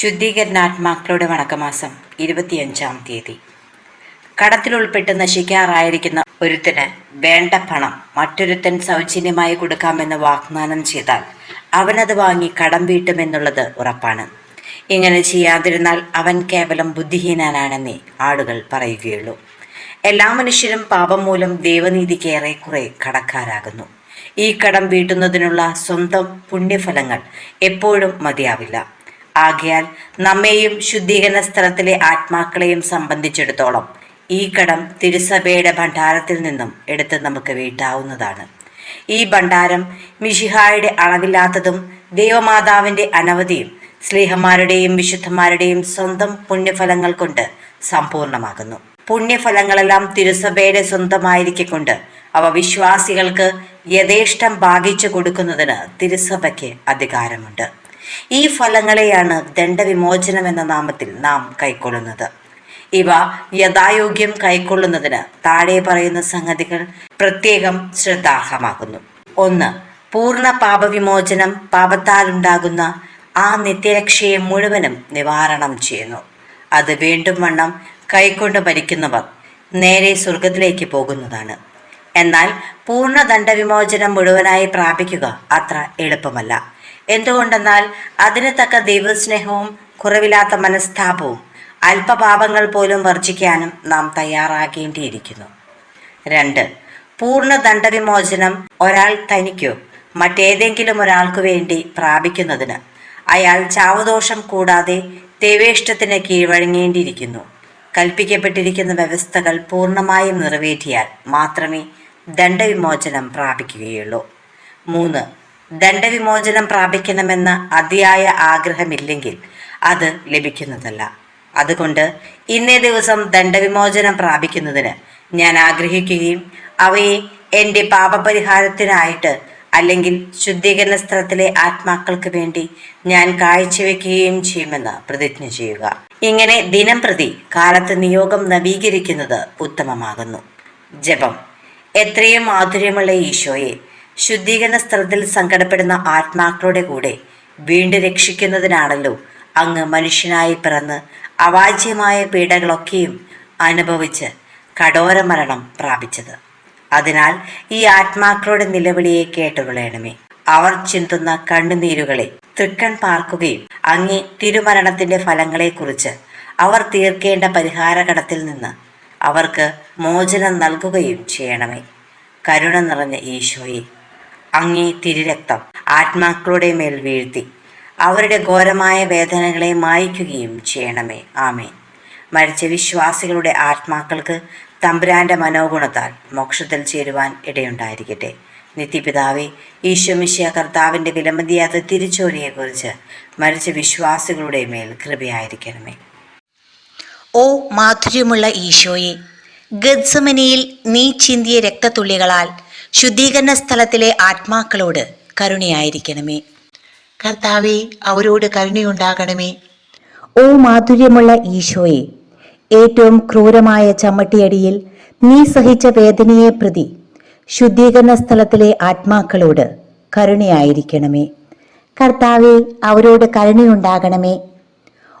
ശുദ്ധീകരണാത്മാക്കളുടെ വണക്കമാസം ഇരുപത്തിയഞ്ചാം തീയതി. കടത്തിലുൾപ്പെട്ട് നശിക്കാറായിരിക്കുന്ന ഒരുത്തിന് വേണ്ട പണം മറ്റൊരുത്തൻ സൗജന്യമായി കൊടുക്കാമെന്ന് വാഗ്ദാനം ചെയ്താൽ അവനത് വാങ്ങി കടം വീട്ടുമെന്നുള്ളത് ഉറപ്പാണ്. ഇങ്ങനെ ചെയ്യാതിരുന്നാൽ അവൻ കേവലം ബുദ്ധിഹീനനാണെന്നേ ആളുകൾ പറയുകയുള്ളൂ. എല്ലാ മനുഷ്യരും പാപം മൂലം ദൈവനീതിക്ക് ഏറെക്കുറെ കടക്കാരാകുന്നു. ഈ കടം വീട്ടുന്നതിനുള്ള സ്വന്തം പുണ്യഫലങ്ങൾ എപ്പോഴും മതിയാവില്ല. ആകയാൽ നമ്മെയും ശുദ്ധീകരണ സ്ഥലത്തിലെ ആത്മാക്കളെയും സംബന്ധിച്ചിടത്തോളം ഈ കടം തിരുസഭയുടെ ഭണ്ഡാരത്തിൽ നിന്നും എടുത്ത് നമുക്ക് വീട്ടാവുന്നതാണ്. ഈ ഭണ്ഡാരം മിഷിഹായുടെ അളവില്ലാത്തതും ദൈവമാതാവിന്റെ അനവധിയും സ്നേഹന്മാരുടെയും വിശുദ്ധന്മാരുടെയും സ്വന്തം പുണ്യഫലങ്ങൾ കൊണ്ട് സമ്പൂർണമാകുന്നു പുണ്യഫലങ്ങളെല്ലാം തിരുസഭയുടെ സ്വന്തമായിരിക്കൊണ്ട് അവ വിശ്വാസികൾക്ക് യഥേഷ്ടം ഭാഗിച്ചു കൊടുക്കുന്നതിന് തിരുസഭയ്ക്ക് അധികാരമുണ്ട്. ഈ ഫലങ്ങളെയാണ് ദണ്ഡവിമോചനം എന്ന നാമത്തിൽ നാം കൈക്കൊള്ളുന്നത്. ഇവ യഥായോഗ്യം കൈക്കൊള്ളുന്നതിന് താഴെ പറയുന്ന സംഗതികൾ പ്രത്യേകം ശ്രദ്ധാർഹമാകുന്നു ഒന്ന് പൂർണ പാപവിമോചനം പാപത്താലുണ്ടാകുന്ന ആ നിത്യരക്ഷയെ മുഴുവനും നിവാരണം ചെയ്യുന്നു. അത് വീണ്ടും വണ്ണം കൈക്കൊണ്ട് ഭരിക്കുന്നവർ നേരെ സ്വർഗത്തിലേക്ക് പോകുന്നതാണ്. എന്നാൽ പൂർണ ദണ്ഡവിമോചനം മുഴുവനായി പ്രാപിക്കുക അത്ര എളുപ്പമല്ല. എന്തുകൊണ്ടെന്നാൽ അതിന് തക്ക ദൈവസ്നേഹവും കുറവില്ലാത്ത മനസ്താപവും അല്പപാപങ്ങൾ പോലും വർജിക്കാനും നാം തയ്യാറാകേണ്ടിയിരിക്കുന്നു. രണ്ട് പൂർണ ദണ്ഡവിമോചനം ഒരാൾ തനിക്കോ മറ്റേതെങ്കിലും ഒരാൾക്കു വേണ്ടി പ്രാപിക്കുന്നതിന് അയാൾ ചാവദോഷം കൂടാതെ ദൈവേഷ്ടത്തിന് കീഴ്വഴങ്ങേണ്ടിയിരിക്കുന്നു. കൽപ്പിക്കപ്പെട്ടിരിക്കുന്ന വ്യവസ്ഥകൾ പൂർണമായും നിറവേറ്റിയാൽ മാത്രമേ ദണ്ഡവിമോചനം പ്രാപിക്കുകയുള്ളൂ. മൂന്ന് ദണ്ഡവിമോചനം പ്രാപിക്കണമെന്ന അതിയായ ആഗ്രഹമില്ലെങ്കിൽ അത് ലഭിക്കുന്നതല്ല. അതുകൊണ്ട് ഇന്നേ ദിവസം ദണ്ഡവിമോചനം പ്രാപിക്കുന്നതിന് ഞാൻ ആഗ്രഹിക്കുകയും അവയെ എന്റെ പാപപരിഹാരത്തിനായിട്ട് അല്ലെങ്കിൽ ശുദ്ധീകരണ സ്ഥലത്തിലെ ആത്മാക്കൾക്ക് വേണ്ടി ഞാൻ കാഴ്ചവെക്കുകയും ചെയ്യുമെന്ന് പ്രതിജ്ഞ ചെയ്യുക. ഇങ്ങനെ ദിനം പ്രതി കാലത്ത് നിയോഗം നവീകരിക്കുന്നത് ഉത്തമമാകുന്നു. ജപം. എത്രയും മാധുര്യമുള്ള ഈശോയെ. ശുദ്ധീകരണ സ്ഥലത്തിൽ സങ്കടപ്പെടുന്ന ആത്മാക്കളുടെ കൂടെ വീണ്ടും രക്ഷിക്കുന്നതിനാണല്ലോ അങ്ങ് മനുഷ്യനായി പിറന്ന് അവാച്യമായ പീഡകളൊക്കെയും അനുഭവിച്ച് കഠോര മരണം പ്രാപിച്ചത്. അതിനാൽ ഈ ആത്മാക്കളുടെ നിലവിളിയെ കേട്ടുകൊള്ളണമേ അവർ ചിന്തുന്ന കണ്ണുനീരുകളെ തൃക്കൺ പാർക്കുകയും അങ്ങേ തിരുമരണത്തിന്റെ ഫലങ്ങളെക്കുറിച്ച് അവർ തീർക്കേണ്ട പരിഹാരകടത്തിൽ നിന്ന് അവർക്ക് മോചനം നൽകുകയും ചെയ്യണമേ. കരുണ നിറഞ്ഞ ഈശോയെ അങ്ങേ തിരുരക്തം ആത്മാക്കളുടെ മേൽ വീഴ്ത്തി അവരുടെ ഘോരമായ വേദനകളെ മായ്ക്കുകയും ചെയ്യണമേ. ആമേ മരിച്ച വിശ്വാസികളുടെ ആത്മാക്കൾക്ക് തമ്പുരാന്റെ മനോഗുണത്താൽ മോക്ഷത്തിൽ ചേരുവാൻ ഇടയുണ്ടായിരിക്കട്ടെ. നിത്യപിതാവെ ഈശോമിശിയ കർത്താവിന്റെ വിലമതിയാത്ത തിരിച്ചോലിയെക്കുറിച്ച് മരിച്ച വിശ്വാസികളുടെ മേൽ കൃപയായിരിക്കണമേ. ഓ മാധുര്യമുള്ള ഈശോയെ ഗദ്സമനിയിൽ നീ ചിന്തിയ രക്തത്തുള്ളികളാൽ ശുദ്ധീകരണ സ്ഥലത്തിലെ ആത്മാക്കളോട് കരുണയായിരിക്കണമേ. കർത്താവെ അവരോട് കരുണയുണ്ടാകണമേ. ഓ മാധുര്യമുള്ള ഈശോയെ ഏറ്റവും ക്രൂരമായ ചമ്മട്ടിയടിയിൽ നീ സഹിച്ച വേദനയെ പ്രതി ശുദ്ധീകരണ സ്ഥലത്തിലെ ആത്മാക്കളോട് കരുണയായിരിക്കണമേ. കർത്താവെ അവരോട് കരുണയുണ്ടാകണമേ.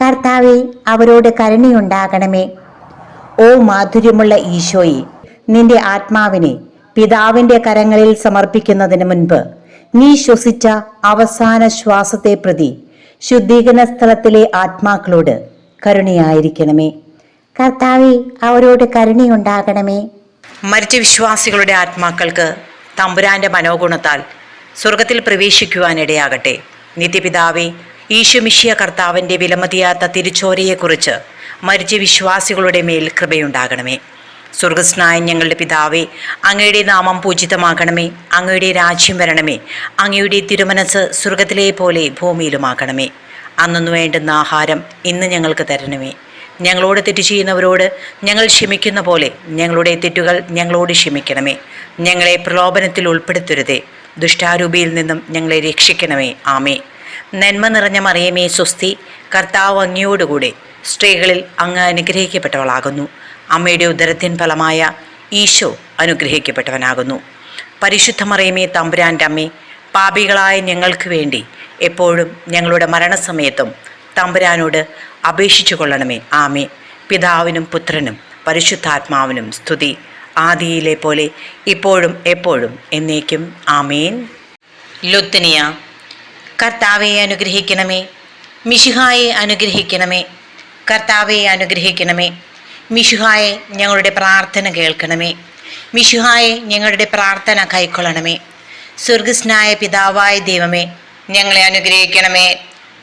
കർത്താവെ അവരോട് കരുണയുണ്ടാകണമേ. ഓ മാധുര്യമുള്ള ഈശോയെ നിന്റെ ആത്മാവിനെ പിതാവിന്റെ കരങ്ങളിൽ സമർപ്പിക്കുന്നതിന് മുൻപ് നീ ശ്വസിച്ച അവസാന ശ്വാസത്തെ പ്രതി ശുദ്ധീകരണ സ്ഥലത്തിലെ ആത്മാക്കളോട് കരുണയായിരിക്കണമേ. കർത്താവെ അവരോട് കരുണയുണ്ടാകണമേ. മരിച്ച വിശ്വാസികളുടെ ആത്മാക്കൾക്ക് തമ്പുരാന്റെ മനോഗുണത്താൽ സ്വർഗത്തിൽ പ്രവേശിക്കുവാനിടയാകട്ടെ. നിത്യപിതാവേ ഈശുമിഷിയ കർത്താവിന്റെ വിലമതിയാത്ത തിരിച്ചോരയെക്കുറിച്ച് മരിച്ച വിശ്വാസികളുടെ മേൽ കൃപയുണ്ടാകണമേ. സ്വർഗസ്നായ ഞങ്ങളുടെ പിതാവേ അങ്ങയുടെ നാമം പൂജിതമാകണമേ അങ്ങയുടെ രാജ്യം വരണമേ അങ്ങയുടെ തിരുമനസ് സ്വർഗത്തിലെ പോലെ ഭൂമിയിലുമാകണമേ. അന്നു വേണ്ടുന്ന ആഹാരം ഇന്ന് ഞങ്ങൾക്ക് തരണമേ. ഞങ്ങളോട് തെറ്റ് ചെയ്യുന്നവരോട് ഞങ്ങൾ ക്ഷമിക്കുന്ന പോലെ ഞങ്ങളുടെ തെറ്റുകൾ ഞങ്ങളോട് ക്ഷമിക്കണമേ. ഞങ്ങളെ പ്രലോഭനത്തിൽ ഉൾപ്പെടുത്തരുതേ. ദുഷ്ടാരൂപിയിൽ നിന്നും ഞങ്ങളെ രക്ഷിക്കണമേ. ആമേ നന്മ നിറഞ്ഞ മറിയമേ സ്വസ്തി കർത്താവ് അങ്ങയോടുകൂടെ സ്ത്രീകളിൽ അങ്ങ് അനുഗ്രഹിക്കപ്പെട്ടവളാകുന്നു. അമ്മയുടെ ഉദരത്തിൻ ഫലമായ ഈശോ അനുഗ്രഹിക്കപ്പെട്ടവനാകുന്നു. പരിശുദ്ധ മറിയമേ തമ്പുരാന്റെ അമ്മേ പാപികളായ ഞങ്ങൾക്ക് വേണ്ടി എപ്പോഴും ഞങ്ങളുടെ മരണസമയത്തും തമ്പുരാനോട് അപേക്ഷിച്ചു കൊള്ളണമേ. ആമേ പിതാവിനും പുത്രനും പരിശുദ്ധാത്മാവിനും സ്തുതി. ആദിയിലെ പോലെ ഇപ്പോഴും എപ്പോഴും എന്നേക്കും. ആമേൻ. ലുത്തനിയ കർത്താവെ അനുഗ്രഹിക്കണമേ. മിഷുഹായെ അനുഗ്രഹിക്കണമേ. കർത്താവെ അനുഗ്രഹിക്കണമേ. മിഷുഹായെ ഞങ്ങളുടെ പ്രാർത്ഥന കേൾക്കണമേ. മിഷുഹായെ ഞങ്ങളുടെ പ്രാർത്ഥന കൈക്കൊള്ളണമേ. സ്വർഗസ്നായ പിതാവായ ദൈവമേ ഞങ്ങളെ അനുഗ്രഹിക്കണമേ.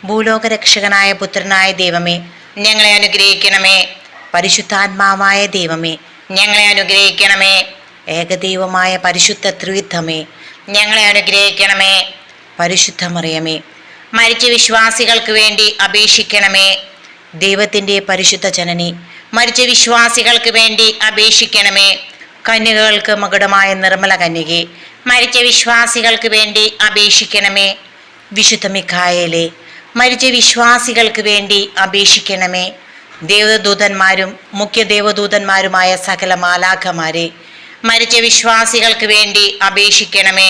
ഭൂലോകരക്ഷകനായ പുത്രനായ ദൈവമേ ഞങ്ങളെ അനുഗ്രഹിക്കണമേ. പരിശുദ്ധാത്മാവായ ദൈവമേ ഞങ്ങളെ അനുഗ്രഹിക്കണമേ. ഏകദൈവമായ പരിശുദ്ധ ത്രിവിധമേ ഞങ്ങളെ അനുഗ്രഹിക്കണമേ. പരിശുദ്ധമറിയമേ മരിച്ച വിശ്വാസികൾക്ക് വേണ്ടി അപേക്ഷിക്കണമേ. ദൈവത്തിന്റെ പരിശുദ്ധ ജനനി മരിച്ച വിശ്വാസികൾക്ക് വേണ്ടി അപേക്ഷിക്കണമേ. കന്യകകൾക്ക് മകുടമായ നിർമ്മല കന്യകെ മരിച്ച വിശ്വാസികൾക്ക് വേണ്ടി അപേക്ഷിക്കണമേ. വിശുദ്ധ മിഖായേലെ മരിച്ച വിശ്വാസികൾക്ക് വേണ്ടി അപേക്ഷിക്കണമേ. ദേവദൂതന്മാരും മുഖ്യ ദേവദൂതന്മാരുമായ സകല മാലാഖമാരെ മരിച്ച വിശ്വാസികൾക്ക് വേണ്ടി അപേക്ഷിക്കണമേ.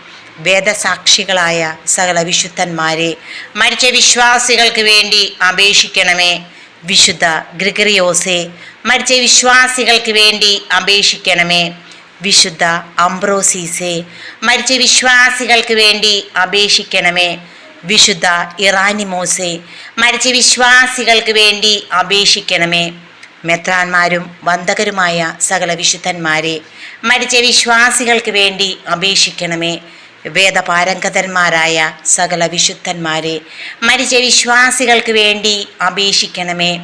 വേദസാക്ഷികളായ സകല വിശുദ്ധന്മാരെ മരിച്ച വിശ്വാസികൾക്ക് വേണ്ടി അപേക്ഷിക്കണമേ. വിശുദ്ധ ഗ്രിഗറിയോസെ മരിച്ച വിശ്വാസികൾക്ക് വേണ്ടി അപേക്ഷിക്കണമേ. വിശുദ്ധ അംബ്രോസീസെ മരിച്ച വിശ്വാസികൾക്ക് വേണ്ടി അപേക്ഷിക്കണമേ. വിശുദ്ധ ഇറാനിമോസെ മരിച്ച വിശ്വാസികൾക്ക് വേണ്ടി അപേക്ഷിക്കണമേ. മെത്രാന്മാരും വന്ദകരുമായ സകല വിശുദ്ധന്മാരെ മരിച്ച വിശ്വാസികൾക്ക് വേണ്ടി അപേക്ഷിക്കണമേ. വേദപാരംഗതന്മാരായ സകല വിശുദ്ധന്മാരെ മരിച്ച വിശ്വാസികൾക്ക് വേണ്ടി അപേക്ഷിക്കണമേ.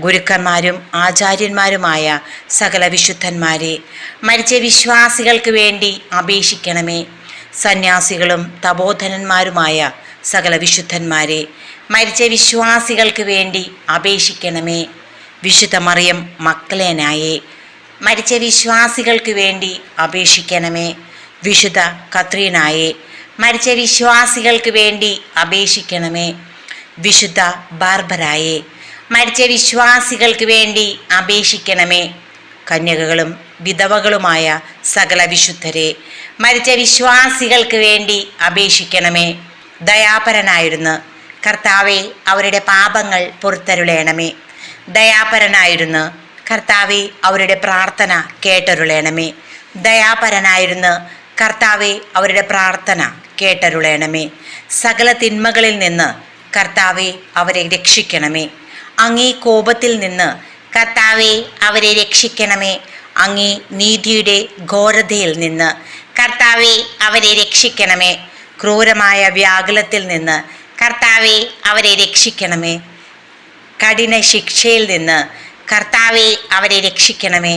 ഗുരുക്കന്മാരും ആചാര്യന്മാരുമായ സകല വിശുദ്ധന്മാരെ മരിച്ച വിശ്വാസികൾക്ക് വേണ്ടി അപേക്ഷിക്കണമേ. സന്യാസികളും തപോധനന്മാരുമായ സകല വിശുദ്ധന്മാരെ മരിച്ച വിശ്വാസികൾക്ക് വേണ്ടി അപേക്ഷിക്കണമേ. വിശുദ്ധ മറിയം മക്കളേനായേ മരിച്ച വിശ്വാസികൾക്ക് വേണ്ടി അപേക്ഷിക്കണമേ. വിശുദ്ധ കത്രീനായെ മരിച്ച വിശ്വാസികൾക്ക് വേണ്ടി അപേക്ഷിക്കണമേ. വിശുദ്ധ ബാർബരായെ മരിച്ച വിശ്വാസികൾക്ക് വേണ്ടി അപേക്ഷിക്കണമേ. കന്യകകളും വിധവകളുമായ സകല വിശുദ്ധരെ മരിച്ച വിശ്വാസികൾക്ക് വേണ്ടി അപേക്ഷിക്കണമേ. ദയാപരനായിരുന്നു കർത്താവെ അവരുടെ പാപങ്ങൾ പുറത്തരുളേണമേ. ദയാപരനായിരുന്നു കർത്താവെ അവരുടെ പ്രാർത്ഥന കേട്ടരുളേണമേ. ദയാപരനായിരുന്നു കർത്താവെ അവരുടെ പ്രാർത്ഥന കേട്ടരുളയണമേ സകല തിന്മകളിൽ നിന്ന് കർത്താവെ അവരെ രക്ഷിക്കണമേ. അങ്ങേ കോപത്തിൽ നിന്ന് കർത്താവെ അവരെ രക്ഷിക്കണമേ. അങ്ങേ നീതിയുടെ ഘോരതയിൽ നിന്ന് കർത്താവെ അവരെ രക്ഷിക്കണമേ. ക്രൂരമായ വ്യാകുലത്തിൽ നിന്ന് കർത്താവെ അവരെ രക്ഷിക്കണമേ. കഠിന ശിക്ഷയിൽ നിന്ന് കർത്താവെ അവരെ രക്ഷിക്കണമേ.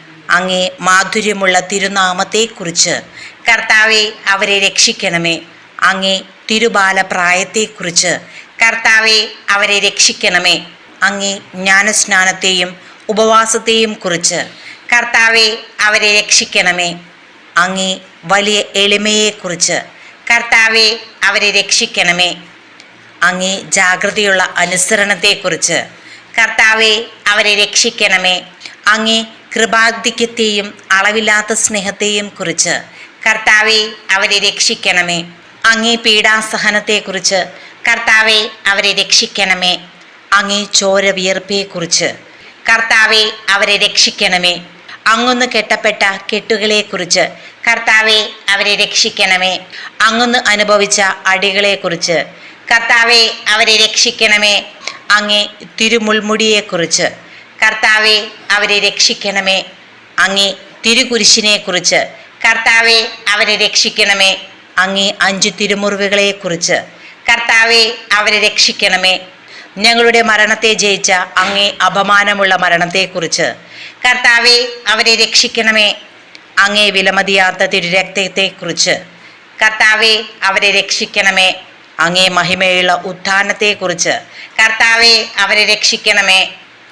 അങ്ങേ മാധുര്യമുള്ള തിരുനാമത്തെക്കുറിച്ച്. കർത്താവെ അവരെ രക്ഷിക്കണമേ. അങ്ങേ തിരുബാലപ്രായത്തെക്കുറിച്ച്. കർത്താവെ അവരെ രക്ഷിക്കണമേ. അങ്ങേ ജ്ഞാനസ്നാനത്തെയും ഉപവാസത്തെയും കുറിച്ച്. കർത്താവെ അവരെ രക്ഷിക്കണമേ. അങ്ങേ വലിയ എളിമയെക്കുറിച്ച്. കർത്താവെ അവരെ രക്ഷിക്കണമേ. അങ്ങേ ജാഗ്രതയുള്ള അനുസരണത്തെക്കുറിച്ച്. കർത്താവെ അവരെ രക്ഷിക്കണമേ. അങ്ങേ കൃപാധിക്യത്തെയും അളവില്ലാത്ത സ്നേഹത്തെയും കുറിച്ച്. കർത്താവെ അവരെ രക്ഷിക്കണമേ. അങ്ങേ പീഡാസഹനത്തെക്കുറിച്ച്. കർത്താവെ അവരെ രക്ഷിക്കണമേ. അങ്ങേ ചോര വിയർപ്പയെക്കുറിച്ച് കർത്താവെ അവരെ രക്ഷിക്കണമേ. അങ്ങൊന്ന് കെട്ടപ്പെട്ട കെട്ടുകളെക്കുറിച്ച്. കർത്താവെ അവരെ രക്ഷിക്കണമേ. അങ്ങൊന്ന് അനുഭവിച്ച അടികളെക്കുറിച്ച്. കർത്താവെ അവരെ രക്ഷിക്കണമേ. അങ്ങേ തിരുമുൾമുടിയെക്കുറിച്ച്. കർത്താവെ അവരെ രക്ഷിക്കണമേ. അങ്ങേ തിരുകുരിശിനെക്കുറിച്ച്. കർത്താവെ അവരെ രക്ഷിക്കണമേ. അങ്ങേ അഞ്ചു തിരുമുറിവുകളെക്കുറിച്ച്. കർത്താവെ അവരെ രക്ഷിക്കണമേ. ഞങ്ങളുടെ മരണത്തെ ജയിച്ച അങ്ങേ അപമാനമുള്ള മരണത്തെക്കുറിച്ച്. കർത്താവെ അവരെ രക്ഷിക്കണമേ. അങ്ങേ വിലമതിയാത്ത തിരുരക്തത്തെക്കുറിച്ച്. കർത്താവെ അവരെ രക്ഷിക്കണമേ. അങ്ങേ മഹിമയുള്ള ഉത്ഥാനത്തെക്കുറിച്ച്. കർത്താവെ അവരെ രക്ഷിക്കണമേ.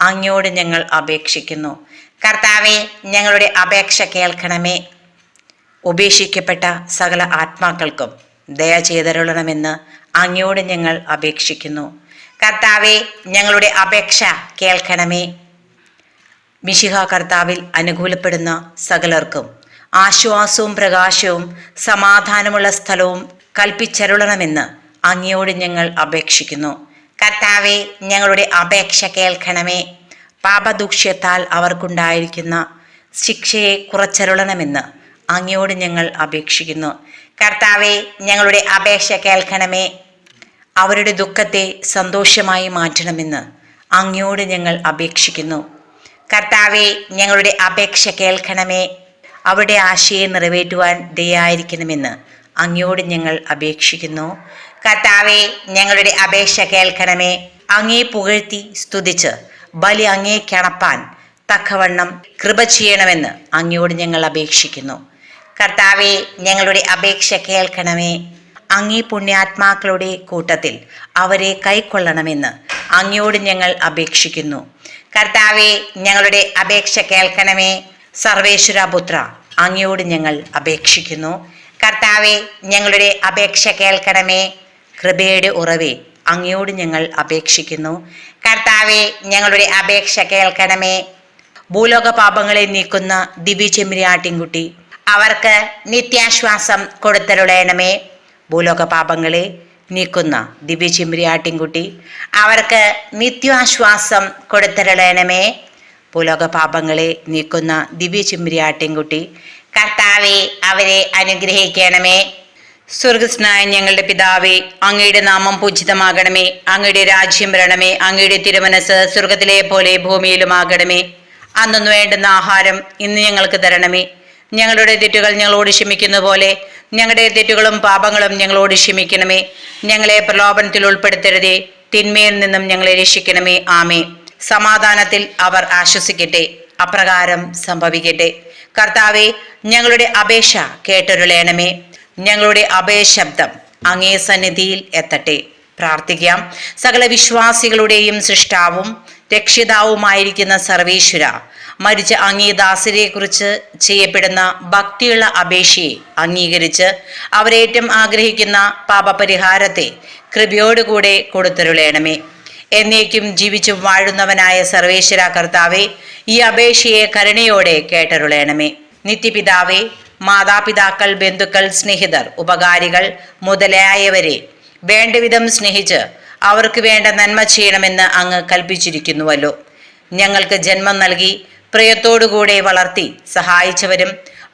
അങ്ങയോട് ഞങ്ങൾ അപേക്ഷിക്കുന്നു. കർത്താവെ ഞങ്ങളുടെ അപേക്ഷ കേൾക്കണമേ. ഉപേക്ഷിക്കപ്പെട്ട സകല ആത്മാക്കൾക്കും ദയ ചെയ്തരുളണമെന്ന് അങ്ങയോട് ഞങ്ങൾ അപേക്ഷിക്കുന്നു. കർത്താവെ ഞങ്ങളുടെ അപേക്ഷ കേൾക്കണമേ. മിശിഹ കർത്താവിൽ അനുകൂലപ്പെടുന്ന സകലർക്കും ആശ്വാസവും പ്രകാശവും സമാധാനമുള്ള സ്ഥലവും കൽപ്പിച്ചരുളണമെന്ന് അങ്ങയോട് ഞങ്ങൾ അപേക്ഷിക്കുന്നു. കർത്താവെ ഞങ്ങളുടെ അപേക്ഷ കേൾക്കണമേ. പാപദൂക്ഷ്യത്താൽ അവർക്കുണ്ടായിരിക്കുന്ന ശിക്ഷയെ കുറച്ചരുളണമെന്ന് അങ്ങയോട് ഞങ്ങൾ അപേക്ഷിക്കുന്നു. കർത്താവെ ഞങ്ങളുടെ അപേക്ഷ കേൾക്കണമേ. അവരുടെ ദുഃഖത്തെ സന്തോഷമായി മാറ്റണമെന്ന് അങ്ങയോട് ഞങ്ങൾ അപേക്ഷിക്കുന്നു. കർത്താവെ ഞങ്ങളുടെ അപേക്ഷ കേൾക്കണമേ. അവരുടെ ആശയെ നിറവേറ്റുവാൻ ദയായിരിക്കണമെന്ന് അങ്ങയോട് ഞങ്ങൾ അപേക്ഷിക്കുന്നു. കർത്താവെ ഞങ്ങളുടെ അപേക്ഷ കേൾക്കണമേ. അങ്ങേ പുകഴ്ത്തി സ്തുതിച്ച്. ബലി അങ്ങേ കിണപ്പാൻ തക്കവണ്ണം കൃപ ചെയ്യണമെന്ന് അങ്ങയോട് ഞങ്ങൾ അപേക്ഷിക്കുന്നു. കർത്താവെ ഞങ്ങളുടെ അപേക്ഷ കേൾക്കണമേ. അങ്ങേ പുണ്യാത്മാക്കളുടെ കൂട്ടത്തിൽ അവരെ കൈക്കൊള്ളണമെന്ന് അങ്ങയോട് ഞങ്ങൾ അപേക്ഷിക്കുന്നു. കർത്താവെ ഞങ്ങളുടെ അപേക്ഷ കേൾക്കണമേ. സർവേശ്വരപുത്ര അങ്ങയോട് ഞങ്ങൾ അപേക്ഷിക്കുന്നു. കർത്താവെ ഞങ്ങളുടെ അപേക്ഷ കേൾക്കണമേ. കൃപയുടെ ഉറവേ അങ്ങയോട് ഞങ്ങൾ അപേക്ഷിക്കുന്നു. കർത്താവെ ഞങ്ങളുടെ അപേക്ഷ കേൾക്കണമേ. ഭൂലോക പാപങ്ങളെ നീക്കുന്ന ദിവ്യ അവർക്ക് നിത്യാശ്വാസം കൊടുത്തരുളയണമേ ഭൂലോക പാപങ്ങളെ നീക്കുന്ന ദിവ്യ അവർക്ക് നിത്യാശ്വാസം കൊടുത്തരുളയണമേ ഭൂലോക പാപങ്ങളെ നീക്കുന്ന ദിവ്യ ചെമ്മിരിയാട്ടിൻകുട്ടി കർത്താവെ അവരെ അനുഗ്രഹിക്കണമേ. സ്വർഗസ്നായ ഞങ്ങളുടെ പിതാവേ അങ്ങയുടെ നാമം പൂജിതമാകണമേ. അങ്ങയുടെ രാജ്യം വരണമേ. അങ്ങയുടെ തിരുമനസ് സ്വർഗത്തിലെ പോലെ ഭൂമിയിലുമാകണമേ. അന്നൊന്നു വേണ്ടുന്ന ആഹാരം ഇന്ന് ഞങ്ങൾക്ക് തരണമേ. ഞങ്ങളുടെ തെറ്റുകൾ ഞങ്ങളോട് ക്ഷമിക്കുന്ന പോലെ ഞങ്ങളുടെ തെറ്റുകളും പാപങ്ങളും ഞങ്ങളോട് ക്ഷമിക്കണമേ. ഞങ്ങളെ പ്രലോഭനത്തിൽ ഉൾപ്പെടുത്തരുതേ. തിന്മയിൽ നിന്നും ഞങ്ങളെ രക്ഷിക്കണമേ. ആമേ സമാധാനത്തിൽ അവർ ആശ്വസിക്കട്ടെ. അപ്രകാരം സംഭവിക്കട്ടെ. കർത്താവെ ഞങ്ങളുടെ അപേക്ഷ കേട്ടൊരുളേണമേ. ഞങ്ങളുടെ അഭയശബ്ദം അങ്ങേ സന്നിധിയിൽ എത്തട്ടെ. പ്രാർത്ഥിക്കാം. സകല വിശ്വാസികളുടെയും സൃഷ്ടാവും രക്ഷിതാവുമായിരിക്കുന്ന സർവേശ്വര മരിച്ച അങ്ങേ ദാസരെക്കുറിച്ച് ചെയ്യപ്പെടുന്ന ഭക്തിയുള്ള അപേക്ഷയെ അംഗീകരിച്ച് അവരേറ്റം ആഗ്രഹിക്കുന്ന പാപപരിഹാരത്തെ കൃപയോടുകൂടെ കൊടുത്തരുളേണമേ. എന്നേക്കും ജീവിച്ചു വാഴുന്നവനായ സർവേശ്വര കർത്താവെ ഈ അപേക്ഷയെ കരുണയോടെ കേട്ടരുളേണമേ. നിത്യപിതാവേ മാതാപിതാക്കൾ ബന്ധുക്കൾ സ്നേഹിതർ ഉപകാരികൾ മുതലായവരെ വേണ്ടവിധം സ്നേഹിച്ച് അവർക്ക് വേണ്ട നന്മ ചെയ്യണമെന്ന് അങ്ങ് കൽപ്പിച്ചിരിക്കുന്നുവല്ലോ. ഞങ്ങൾക്ക് ജന്മം നൽകി പ്രിയത്തോടുകൂടെ വളർത്തി സഹായിച്ചവരും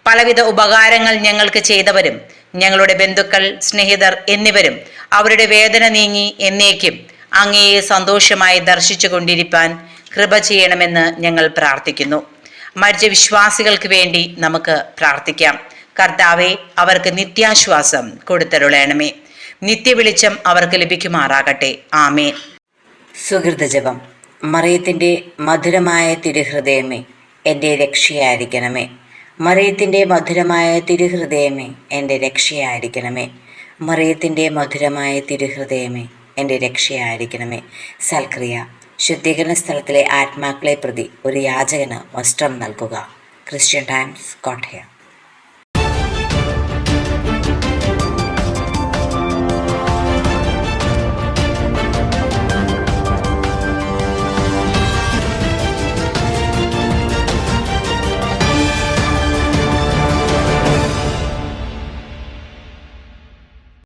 പലവിധ ഉപകാരങ്ങൾ ഞങ്ങൾക്ക് ചെയ്തവരും ഞങ്ങളുടെ ബന്ധുക്കൾ സ്നേഹിതർ എന്നിവരും അവരുടെ വേദന നീങ്ങി എന്നേക്കും അങ്ങയെ സന്തോഷമായി ദർശിച്ചു കൊണ്ടിരിപ്പാൻ കൃപ ചെയ്യണമെന്ന് ഞങ്ങൾ പ്രാർത്ഥിക്കുന്നു. മരിച്ച വിശ്വാസികൾക്ക് വേണ്ടി നമുക്ക് പ്രാർത്ഥിക്കാം. കർത്താവെ അവർക്ക് നിത്യാശ്വാസം കൊടുത്തരുളയണമേ നിത്യവെളിച്ചം അവർക്ക് ലഭിക്കുമാറാകട്ടെ. ആമേ സുഹൃത ജപം മറിയത്തിന്റെ മധുരമായ തിരുഹൃദയമേ എന്റെ രക്ഷയായിരിക്കണമേ. മറിയത്തിന്റെ മധുരമായ തിരുഹൃദയമേ എന്റെ രക്ഷയായിരിക്കണമേ. മറിയത്തിന്റെ മധുരമായ തിരുഹൃദയമേ എന്റെ രക്ഷയായിരിക്കണമേ. സൽക്രിയ ശുദ്ധീകരണ സ്ഥലത്തിലെ ആത്മാക്കളെ പ്രതി ഒരു യാചകന് വസ്ത്രം നൽകുക. Christian Times Kottayam.